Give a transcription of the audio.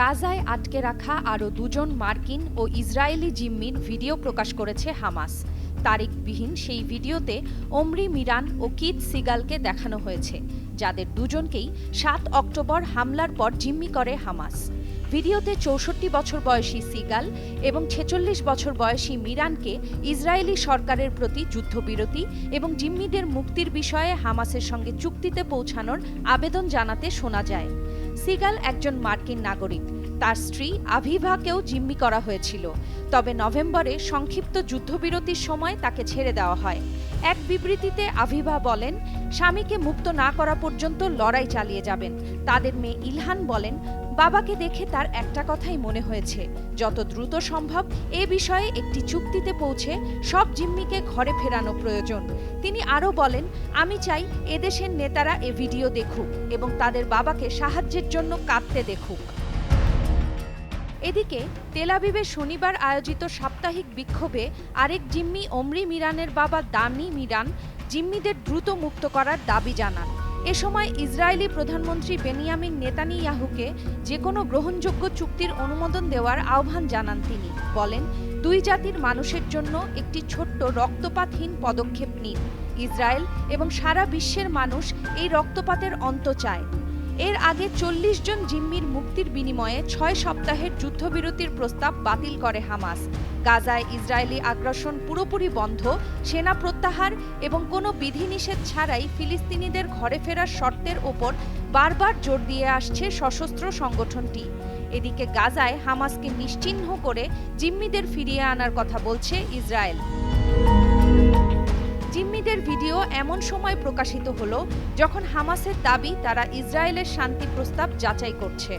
গাজায় আটকে রাখা আরও দুজন মার্কিন ও ইসরায়েলি জিম্মির ভিডিও প্রকাশ করেছে হামাস। তারিখবিহীন সেই ভিডিওতে ওমরি মিরান ও কিত সিগালকে দেখানো হয়েছে, যাদের দুজনকেই সাত অক্টোবর হামলার পর জিম্মি করে হামাস। ভিডিওতে চৌষট্টি বছর বয়সী সিগাল এবং ছেচল্লিশ বছর বয়সী মিরানকে ইসরায়েলি সরকারের প্রতি যুদ্ধবিরতি এবং জিম্মিদের মুক্তির বিষয়ে হামাসের সঙ্গে চুক্তিতে পৌঁছানোর আবেদন জানাতে শোনা যায়। সিগাল একজন মার্কিন নাগরিক। তার স্ত্রী আভিভাকেও জিম্মি করা হয়েছিল। তবে নভেম্বরে সংক্ষিপ্ত যুদ্ধবিরতির সময় তাকে ছেড়ে দেওয়া হয়। এক বিবৃতিতে আভিভা বলেন, স্বামীকে মুক্ত না করা পর্যন্ত লড়াই চালিয়ে যাবেন। তাদের মেয়ে ইলহান বলেন বাবাকে দেখে তার একটা কথাই মনে হয়েছে। যত দ্রুত সম্ভব এ বিষয়ে একটি চুক্তিতে পৌঁছে সব জিম্মিকে ঘরে ফেরানো প্রয়োজন। তিনি আরও বলেন, আমি চাই এদেশের নেতারা এ ভিডিও দেখুক এবং তাদের বাবাকে সাহায্যের জন্য কাঁদতে দেখুক। এদিকে তেলাবিবে শনিবার আয়োজিত সাপ্তাহিক বিক্ষোভে আরেক জিম্মি অমরি মিরানের বাবা দানি মিরান জিম্মিদের দ্রুত মুক্ত করার দাবি জানান। এ সময় ইসরায়েলি প্রধানমন্ত্রী বেনিয়ামিন নেতানিয়াহুকে যে কোনো গ্রহণযোগ্য চুক্তির অনুমোদন দেওয়ার আহ্বান জানান তিনি। বলেন, দুই জাতির মানুষের জন্য একটি ছোট্ট রক্তপাতহীন পদক্ষেপ নিন। ইসরায়েল এবং সারা বিশ্বের মানুষ এই রক্তপাতের অন্ত চায়। এর আগে চল্লিশ জন জিম্মির মুক্তির বিনিময়ে ছয় সপ্তাহের যুদ্ধবিরতির প্রস্তাব বাতিল করে হামাস। গাজায় ইসরায়েলি আগ্রাসন পুরোপুরি বন্ধ, সেনা প্রত্যাহার এবং কোনো বিধিনিষেধ ছাড়াই ফিলিস্তিনিদের ঘরে ফেরার শর্তের ওপর বারবার জোর দিয়ে আসছে সশস্ত্র সংগঠনটি। এদিকে গাজায় হামাসকে নিশ্চিহ্ন করে জিম্মিদের ফিরিয়ে আনার কথা বলছে ইসরায়েল। জিম্মিদের ভিডিও এমন সময় প্রকাশিত হল যখন হামাসের দাবি, তারা ইসরায়েলের শান্তি প্রস্তাব যাচাই করছে।